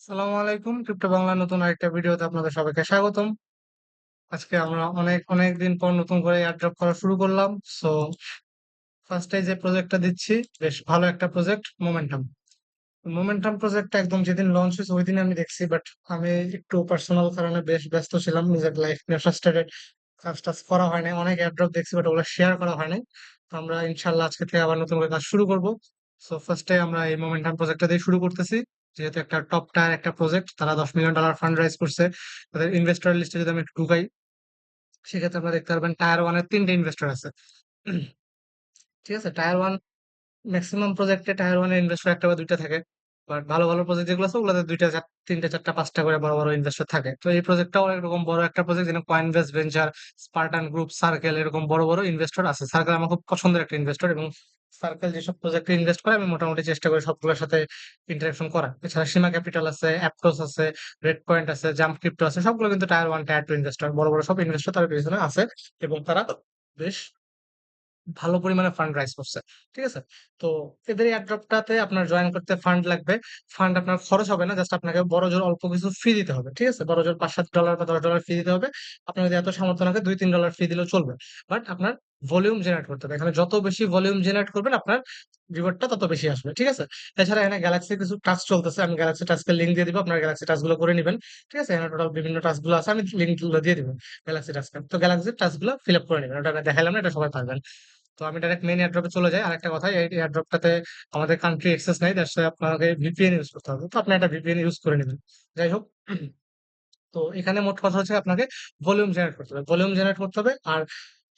সালামু আলাইকুম। ক্রিপ্টো বাংলা নতুন আরেকটা ভিডিওতে আপনাদের সবাইকে স্বাগতম। আজকে আমরা অনেক অনেক দিন পর নতুন করে এয়ারড্রপ করা শুরু করলাম। সো ফার্স্টে যে প্রজেক্টটা দিচ্ছি, বেশ ভালো একটা প্রজেক্ট মোমেন্টাম মোমেন্টাম প্রজেক্টটা একদম যেদিন লঞ্চ হয়েছে, ওই দিন আমি দেখছি বাট আমি একটু পার্সোনাল কারণে বেশ ব্যস্ত ছিলাম। নিজের লাইফ নিয়ে ফ্রাস্ট্রেটেড কাজ টাজ করা হয় নাই। অনেক এয়ারড্রপ দেখছি বাট ওগুলো শেয়ার করা হয় নাই। তো আমরা ইনশাল্লাহ আজকে থেকে আবার নতুন করে কাজ শুরু করব। সো ফার্স্টে আমরা এই মোমেন্টাম প্রজেক্টটা দিয়ে শুরু করতেছি। যেহেতু একটা টপ টায়ার একটা প্রজেক্ট তারা দশ মিলিয়ন ডলার ফান্ড রাইজ করছে। তাদের ইনভেস্টর লিস্টে যদি আমি একটু ঢুকাই, সেক্ষেত্রে আপনারা দেখতে পারবেন টায়ার ওয়ানের তিনটে ইনভেস্টর আছে। ঠিক আছে? টায়ার ওয়ান ম্যাক্সিমাম প্রজেক্টে টায়ার ওয়ানের ইনভেস্টর একটা বা দুইটা থাকে। বাট ভালো ভালো প্রজেক্ট যেগুলো আছে, ওগুলোতে দুইটা তিনটা, চারটা, পাঁচটা করে বড় বড় ইনভেস্টর থাকে। তো এই প্রজেক্টটাও এরকম বড় একটা প্রজেক্ট যেন Coinvest Venture Spartan Group Circle এরকম বড় বড় ইনভেস্টর আছে। সার্কেল আমার খুব পছন্দের একটা ইনভেস্টর এবং সার্কেল যেসব প্রজেক্টে ইনভেস্ট করে, আমি মোটামুটি চেষ্টা করি সবগুলোর সাথে ইন্টারাকশন করা এছাড়া সীমা ক্যাপিটাল আছে অ্যাপটোস আছে রেড পয়েন্ট আছে জাম্প ক্রিপ্টো আছে, সবগুলো কিন্তু tier one tier two investor বড় বড় সব ইনভেস্টর তার পিছনে আছে এবং তারা বেশ ভালো পরিমাণে ফান্ড রাইজ করছে, ঠিক আছে? তো এদের এয়ারড্রপটাতে আপনার জয়েন করতে ফান্ড লাগবে। ফান্ড আপনার খরচ হবে না জাস্ট আপনাকে বড় জোর অল্প কিছু ফি দিতে হবে, ঠিক আছে? বড় জোর পাঁচ সাত ডলার বা দশ ডলার ফি দিতে হবে। আপনার যদি এত সামর্থ্য থাকে, দুই, তিন ডলার ফি দিলেও চলবে। বাট আপনার ভলিউম জেনারেট করতে হবে। এখানে যত বেশি ভলিউম জেনারেট করবেন, আপনার রিওয়ার্ডটা তত বেশি আসবে, ঠিক আছে? এছাড়া এখানে গ্যালাক্সি কিছু টাস্ক চলতেছে, আমি গ্যালাক্সি টাস্কের লিঙ্ক দিয়ে দিব, আপনার গ্যালাক্সি টাস্কগুলো করে নেবেন, ঠিক আছে? এখানে টোটাল বিভিন্ন টাস্কগুলো আছে, আমি লিঙ্কগুলো দিয়ে দিব গ্যালাক্সি টাস্কের তো গ্যালাক্সি টাস্কগুলো ফিল আপ করে নেবেন, ওটা আমি দেখালাম না, এটা সবাই পারবেন। তো আমি ডাইরেক্ট মেইন এয়ারড্রপে চলে যাই, আরেকটা কথা, এই এয়ারড্রপটাতে আমাদের কান্ট্রি এক্সেস নাই দ্যাটস আপনাকে ভিপিএন ইউজ করতে হবে। তো আপনি একটা ভিপিএন ইউজ করে নেবেন, যাই হোক। তো এখানে মোট কথা হচ্ছে আপনাকে ভলিউম জেনারেট করতে হবে ভলিউম জেনারেট করতে হবে, আর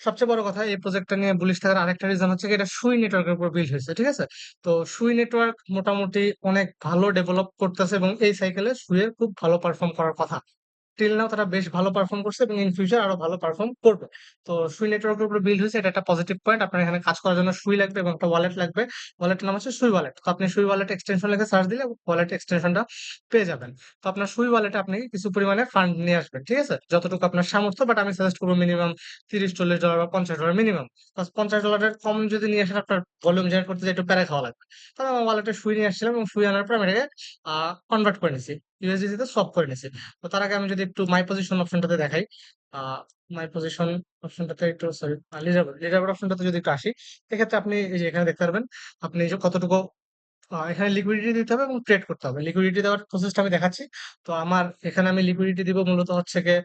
সবচেয়ে বড় কথা এই প্রজেক্টটা নিয়ে বুলিশ থাকার আরেকটা রিজন হচ্ছে এটা সুই নেটওয়ার্কের উপর বিল্ড হয়েছে, ঠিক আছে? তো সুই নেটওয়ার্ক মোটামুটি অনেক ভালো ডেভেলপ করতেছে এবং এই সাইকেলে সুইয়ের খুব ভালো পারফর্ম করার কথা। টিল নাও তারা বেশ ভালো পারফর্ম করছে এবং ইন ফিউচার আরও ভালো পারফর্ম করবে। তো সুই নেটওয়ার্কের উপর বিল্ড হয়েছে, এটা একটা পজিটিভ পয়েন্ট আপনার এখানে কাজ করার জন্য সুই লাগবে এবং একটা ওয়ালেট লাগবে। ওয়ালেটের নাম হচ্ছে সুই ওয়ালেট তো আপনি সুই ওয়ালেট এক্সটেনশন লিখে সার্চ দিলে ওয়ালেট এক্সটেনশনটা পেয়ে যাবেন। তো আপনার সুই ওয়ালেটে আপনি কিছু পরিমাণে ফান্ড নিয়ে আসবেন, ঠিক আছে? যতটুকু আপনার সামর্থ্য বাট আমি সাজেস্ট করব মিনিমাম তিরিশ, চল্লিশ ডলার বা পঞ্চাশ ডলার মিনিমাম পঞ্চাশ ডলারের কম যদি নিয়ে আসেন, আপনার ভলিউম জেনারেট করতে একটু প্যারা খাওয়া লাগবে। তাহলে আমার ওয়ালেটে সুই নিয়ে আসছিলাম এবং সুই আনার পর আমি এটাকে কনভার্ট করে নিছি। ইউএসডিসি তে সোয়াপ করে নিছি তো তার আগে আমি যদি একটু মাই পজিশন অপশনটাতে দেখাই মাই পজিশন অপশনটাতে একটু সরি লিডারবোর্ড লিডারবোর্ড অপশনটাতে যদি একটু আসি, এক্ষেত্রে আপনি এই যে এখানে দেখতে পারবেন, আপনি যে কতটুকু এখানে লিকুইডিটি দিতে হবে এবং ট্রেড করতে হবে। লিকুইডিটি দেওয়ার প্রসেসটা আমি দেখাচ্ছি। তো আমার এখানে আমি লিকুইডিটি দিব মূলত হচ্ছে গিয়ে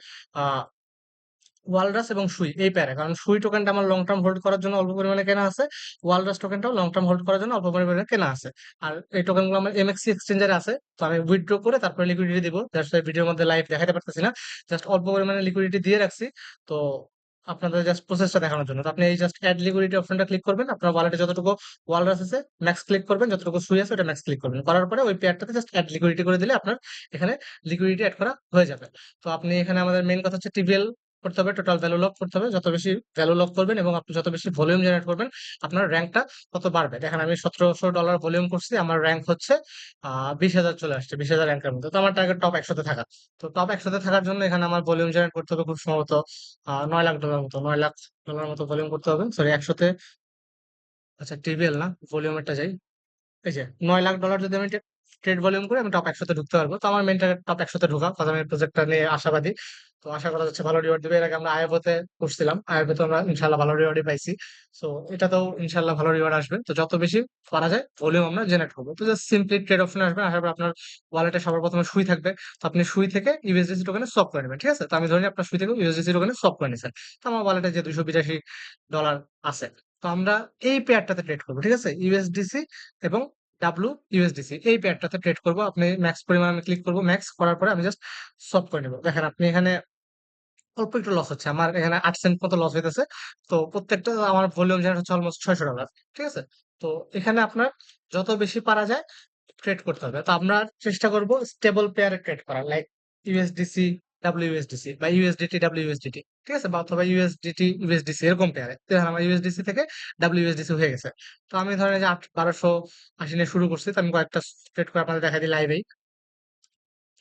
ওয়ালরাস এবং সুই এই প্যারে কারণ সুই টোকেনটা আমার লং টার্ম হোল্ড করার জন্য অল্প পরিমাণে কেনা আছে ওয়ালরাস টোকেনটাও লং টার্ম হোল্ড করার জন্য অল্প পরিমাণে কেনা আছে। আর এই টোকেনগুলো আমার এমএক্সি এক্সচেঞ্জারে আছে, তো আমি উইথড্র করে তারপরে লিকুইডিটি দিব। জাস্ট ভিডিওর মধ্যে লাইভ দেখাতে পারতেছি না। জাস্ট অল্প পরিমাণে লিকুইডিটি দিয়ে রাখছি। তো আপনাদের জাস্ট প্রসেসটা দেখানোর জন্য। তো আপনি এই জাস্ট অ্যাড লিকুইডিটি অপশনটা ক্লিক করবেন। আপনার ওয়ালেটে যতটুকু ওয়ালরাস আছে ম্যাক্স ক্লিক করবেন। যতটুকু সুই আছে, ওটা ম্যাক্স ক্লিক করবেন। করার পরে ওই পেয়ারটাতে জাস্ট অ্যাড লিকুইডিটি করে দিলে আপনার এখানে লিকুইডিটি অ্যাড করা হয়ে যাবে। তো আপনি এখানে আমাদের মেইন কথা হচ্ছে টিভিএল করতে হবে টোটাল ভ্যালু লক করতে হবে। যত বেশি ভ্যালু লক করবেন এবং আপনি যত বেশি ভলিউম জেনারেট করবেন, আপনার র্যাঙ্কটা তত বাড়বে। দেখেন আমি সতেরোশো ডলার ভলিউম করছি, আমার র্যাঙ্ক হচ্ছে বিশ হাজার চলে আসছে, বিশ হাজার র্যাঙ্কের মধ্যে। তো আমার টার্গেট টপ একশোতে থাকা। তো টপ একশোতে থাকার জন্য এখানে আমার ভলিউম জেনারেট করতে হবে খুব সম্ভবত নয় লাখ ডলার মতো, নয় লাখ ডলার মতো ভলিউম করতে হবে। সরি একশোতে আচ্ছা টিবিএল না ভলিউমেরটা যাই। এই যে, নয় লাখ ডলার যদি আমি ট্রেড ভলিউম করে, আমি টপ একশোতে ঢুকতে পারব। তো আমার মেন টার্গেট টপ একশোতে ঢোকা কথা আমি প্রজেক্টটা নিয়ে আশাবাদী। তো আশা করা যাচ্ছে ভালো রিওয়ার্ড দিবে। এর আগে আমরা আয়াবতে করছিলাম। আয়াবতে আমরা ইনশাল্লাহ ভালো রিওয়ার্ডই পাইছি। তো এটাতেও ইনশাল্লাহ ভালো রিওয়ার্ড আসবে। তো যত বেশি করা যায় ভলিউম আমরা জেনারেট করব। তো জাস্ট সিম্পলি ট্রেড অপশনে আসবে আসার পর আপনার ওয়ালেটে সবার প্রথমে সুই থাকবে। তো আপনি সুই থেকে ইউএসডিসি টোকেনে সব করে নেবেন, ঠিক আছে? তো আমি ধরি আপনার সুই থেকে ইউএসডিসি টোকেনে সব করে নিয়েছেন। তো আমার ওয়ালেটে যে দুশো বিরাশি ডলার আছে, তো আমরা এই পেয়ারটাতে ট্রেড করব, ঠিক আছে? ইউএসডিসি এবং ডাব্লু ইউএসডিসি এই পেয়ারটাতে ট্রেড করব। আপনি ম্যাক্স পরিমাণ আমি ক্লিক করব। ম্যাক্স করার পরে আমি জাস্ট সব করে নেব। দেখেন, আপনি এখানে অল্প একটু লস হচ্ছে। আমার এখানে আট সেন্ট মতো লস হইতেছে। তো প্রত্যেকটা আমার ভলিউম জেনারেট হচ্ছে অলমোস্ট ছয়শো ডলার ঠিক আছে? তো এখানে আপনার যত বেশি পারা যায় ট্রেড করতে হবে। তো আমরা চেষ্টা করব স্টেবল পেয়ারে ট্রেড করা লাইক ইউএসডিসি ডাব্লিউএসডিসি বা ইউএসডিটি ডাব্লিউএসডিটি ঠিক আছে? বা অথবা ইউএসডিটি ইউএসডিসি এরকম পেয়ারে দেখেন আমার ইউএসডিসি থেকে ডাব্লিউএসডিসি হয়ে গেছে। তো আমি ধরেন যে আট, বারোশো আশি নিয়ে শুরু করছি, তো আমি কয়েকটা ট্রেড করে আপনাদের দেখা দিই লাইভেই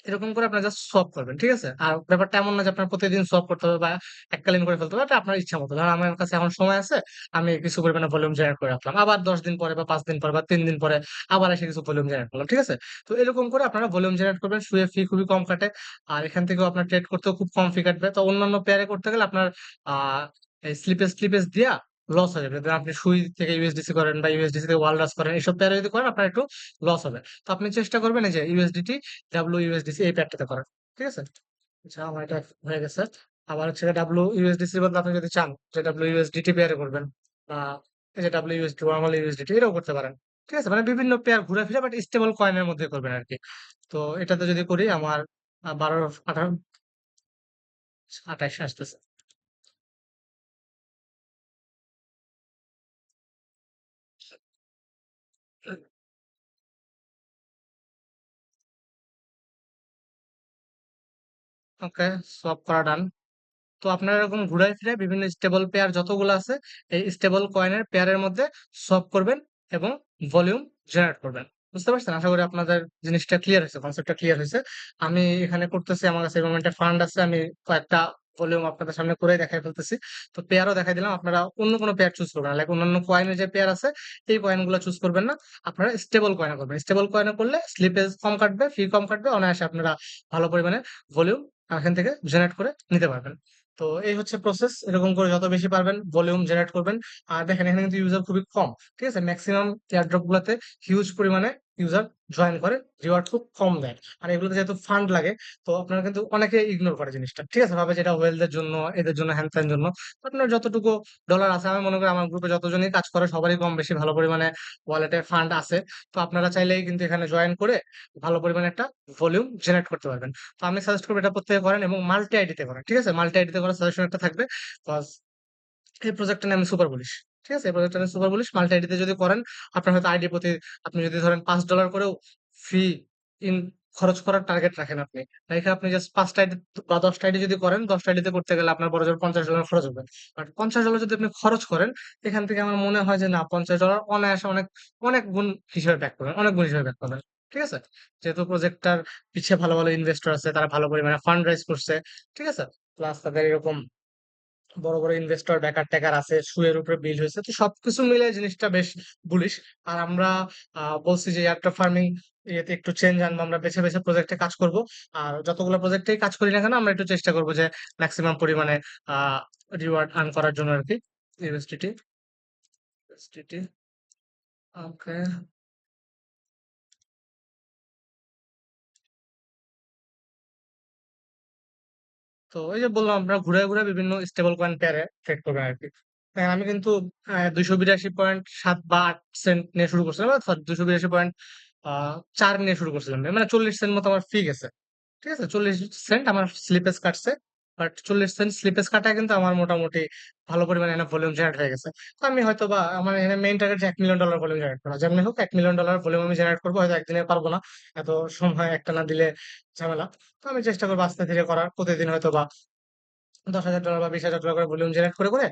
এরকম করে আপনার জাস্ট সোয়াপ করবেন। ঠিক আছে? আর ব্যাপারটা এমন না যে আপনার প্রতিদিন সোয়াপ করতে হবে বা এককালীন করে ফেলতে হবে। এটা আপনার ইচ্ছা মতো ধরেন আমার কাছে এখন সময় আছে, আমি কিছু পরিমাণে ভলিউম জেনারেট করে রাখলাম। আবার ১০ দিন পরে বা পাঁচ দিন পরে বা তিন দিন পরে আবার এসে কিছু ভলিউম জেনারেট করলাম। ঠিক আছে? তো এরকম করে আপনারা ভলিউম জেনারেট করবেন। শুয়ে ফি খুবই কম কাটে। আর এখান থেকেও আপনার ট্রেড করতেও খুব কম ফি কাটবে। তো অন্যান্য পেয়ারে করতে গেলে আপনার আহ এই স্লিপেজ স্লিপেজ দিয়া লস হয়ে যাবে। আপনি সুই থেকে ইউএসডিসি করেন বা ইউএসডিসি থেকে ওয়ালরাস করেন। এসব পেয়ারে যদি করেন আপনার একটু লস হবে। তো আপনি চেষ্টা করবেন যে ইউএসডিটি, ডাব্লিউ ইউএসডিসি এই পেয়ারটাতে করেন ঠিক আছে? আচ্ছা আমার এটা হয়ে গেছে। আবার হচ্ছে ডাব্লিউইউএসডিসি এর বদলে আপনি যদি চান যে ডাব্লিউইউএসডিটি পেয়ারে করবেন বা এই যে ডাব্লিউইউএসডি, নরমাল ইউএসডিটি এটাও করতে পারেন। ঠিক আছে? মানে বিভিন্ন পেয়ার ঘুরে ফিরে বাট স্টেবল কয়েনের মধ্যে করবেন আর কি তো এটাতে যদি করি আমার আ ১২, ১৮ ২৮ আসতেছে। ওকে, সোয়াপ করা ডান। তো আপনারা এরকম ঘুরায় ফিরায় বিভিন্ন স্টেবল পেয়ার যতগুলো আছে, এই স্টেবল কয়েনের পেয়ারের মধ্যে সোয়াপ করবেন এবং ভলিউম জেনারেট করবেন। বুঝতে পারছেন? আশা করি আপনাদের জিনিসটা ক্লিয়ার হইছে, কনসেপ্টটা ক্লিয়ার হইছে। আমি এখানে করতেছি আমার কাছে এই মোমেন্টে ফান্ড আছে। আমি কয়েকটা ভলিউম আপনাদের সামনে করেই দেখাই ফেলতেছি। তো পেয়ারও দেখাই দিলাম। আপনারা অন্য কোনো পেয়ার চুজ করবেন না। লাইক অন্যান্য কয়েনের যে পেয়ার আছে, এই কয়েনগুলা চুজ করবেন না। আপনারা স্টেবল কয়েনে করবেন। স্টেবল কয়েনে করলে স্লিপেজ কম কাটবে, ফি কম কাটবে। অনায়াসে আপনারা ভালো পরিমাণে ভলিউম এখান থেকে জেনারেট করে নিতে পারবেন। তো এই হচ্ছে প্রসেস। এরকম করে যত বেশি পারবেন ভলিউম জেনারেট করবেন। আর দেখেন, এখানে কিন্তু ইউজার খুবই কম। ঠিক আছে? ম্যাক্সিমাম এয়ারড্রপ গুলাতে হিউজ পরিমাণে ইউজার জয়েন করে। রিওয়ার্ড খুব কম দেয়। আর এগুলোতে যেহেতু ফান্ড লাগে তো আপনারা কিন্তু অনেকে ইগনোর করে জিনিসটা। ঠিক আছে? ভাবে যে এটা ওয়েলথ জন্য, এদের জন্য, হ্যান-ত্যান জন্য। আপনার যতটুকু ডলার আছে আমি মনে করি আমার গ্রুপে যতজনই কাজ করে সবারই কম বেশি ভালো পরিমাণে ওয়ালেটে ফান্ড আছে। তো আপনারা চাইলেই কিন্তু এখানে জয়েন করে ভালো পরিমাণে একটা ভলিউম জেনারেট করতে পারবেন। তো আমি সাজেস্ট করব এটা প্রত্যেকে করেন এবং মাল্টি আইডিতে করেন। ঠিক আছে? মাল্টি আইডিতে করার সাজেশন একটা থাকবে। এই প্রজেক্টটা নিয়ে আমি সুপার বুলিশ। ঠিক আছে? এই প্রজেক্টটা নিয়ে সুপার বুলিশ। মাল্টি আইডিতে যদি করেন, আপনার হয়তো আইডি প্রতি আপনি যদি ধরেন পাঁচ ডলার করেও ফি ইন খরচ করার টার্গেট রাখেন আপনি। রেখে আপনি জাস্ট ৫ টা আইডি বা ১০ টা আইডি যদি করেন, ১০ টা আইডিতে করতে গেলে আপনার বড়জোর $৫০ খরচ হবে। বাট $৫০ যদি আপনি খরচ করেন, এখান থেকে আমার মনে হয় যে না $৫০ অনায়াসে অনেক, অনেক গুণ হিসেবে ব্যাক করবেন। অনেক গুণ হিসেবে ব্যাক পাবেন। ঠিক আছে? যেহেতু প্রজেক্টটার পিছে ভালো, ভালো ইনভেস্টর আছে, তারা ভালো পরিমাণে ফান্ড রাইজ করছে। ঠিক আছে? প্লাস তাদের এরকম বড়, বড় ইনভেস্টর ব্যাকার-ট্যাকার আছে, সুয়ের উপরে বিল হয়েছে তো সবকিছু মিলায়ে জিনিসটা বেশ বুলিশ। আর আমরা বলছি যে এয়ারড্রপ ফার্মিং ইয়েতে একটু চেঞ্জ আনব। আমরা বেছে, বেছে প্রজেক্টে কাজ করব। আর যতগুলো প্রজেক্টেই কাজ করি না কেন আমরা একটু চেষ্টা করব যে ম্যাক্সিমাম পরিমাণে আ রিওয়ার্ড আর্ন করার জন্য আর কি ইউনিভার্সিটি ইউএসডিটি ওকে। তো ওই যে বললাম, আমরা ঘুরে ঘুরে বিভিন্ন স্টেবল কয়েন পেয়ারে ট্রেড করবেন আর কি আমি কিন্তু দুইশো বিরাশি পয়েন্ট সাত বা আট সেন্ট নিয়ে শুরু করছিলাম। সরি ২৮২ পয়েন্ট চার ৪ নিয়ে শুরু করছিলাম। মানে ৪০ সেন্ট মতো আমার ফি গেছে। ঠিক আছে? ৪০ সেন্ট আমার স্লিপেস কাটছে। বাট ৪০ সেন্ট স্লিপেজ কাটায় কিন্তু আমার মোটামুটি ভালো পরিমাণে এনাফ ভলিউম জেনারেট হয়ে গেছে। তো আমি হয়তো বা আমার এখানে মেইন টার্গেট এক মিলিয়ন ডলার ভলিউম জেনারেট করা। যেমনি হোক $১,০০,০০০ ভলিউম আমি জেনারেট করব হয়তো একদিনে পারব না। এত সময় একটানা দিলে ঝামেলা। তো আমি চেষ্টা করব আস্তে ধীরে করার। প্রতিদিন হয়তো বা দশ হাজার ডলার বা $২০,০০০ করে ভলিউম জেনারেট করে, করে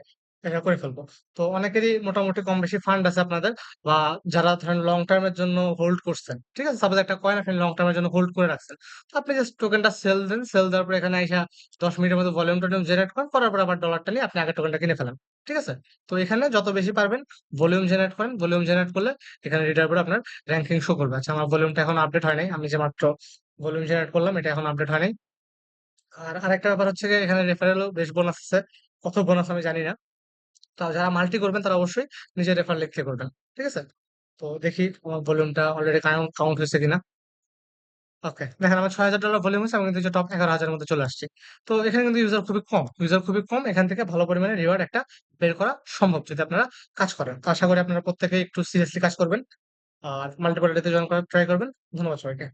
এটা করে ফেলব। তো অনেকেরই মোটামুটি কম বেশি ফান্ড আছে আপনাদের বা যারা ধরেন লং টার্ম এর জন্য হোল্ড করছেন। ঠিক আছে? সাপোজ একটা কয়েন আপনি লং টার্ম এর জন্য হোল্ড করে রাখছেন। তো আপনি জাস্ট টোকেনটা সেল দেন। সেল দেওয়ার পর এখানে আইসা ১০ মিনিটের মধ্যে ভলিউম-টলিউম জেনারেট করেন। করার পর আবার ডলারটা নিয়ে আপনি আগে টোকেনটা কিনে ফেলেন। ঠিক আছে? তো এখানে যত বেশি পারবেন ভলিউম জেনারেট করেন। ভলিউম জেনারেট করলে এখানে রিডার বোর্ডে আপনার র্যাঙ্কিং শো করবে। আচ্ছা আমার ভলিউমটা এখন আপডেট হয় নাই। আমি যে মাত্র ভলিউম জেনারেট করলাম, এটা এখন আপডেট হয় নাই। আর আরেকটা ব্যাপার হচ্ছে এখানে রেফারেলও বেশ বোনাস আছে। কত বোনাস আমি জানি না। তো যারা মাল্টি করবেন তারা অবশ্যই নিজের রেফার লিখে করবেন। ঠিক আছে? তো দেখি আমার ভলিউমটা অলরেডি কাউন্ট হইছে কিনা। ওকে। দেখেন আমার $৬,০০০ ভলিউম হইছে। আমি কিন্তু টপ ১১,০০০ এর মধ্যে চলে আসছি। তো এখানে কিন্তু ইউজার খুবই কম। ইউজার খুবই কম। এখান থেকে ভালো পরিমাণে রিওয়ার্ড একটা বের করা সম্ভব যদি আপনারা কাজ করেন। তো আশা করি আপনারা প্রত্যেকেই একটু সিরিয়াসলি কাজ করবেন। আর মাল্টিপল আইডিতে জয়েন করার ট্রাই করবেন। ধন্যবাদ সবাইকে।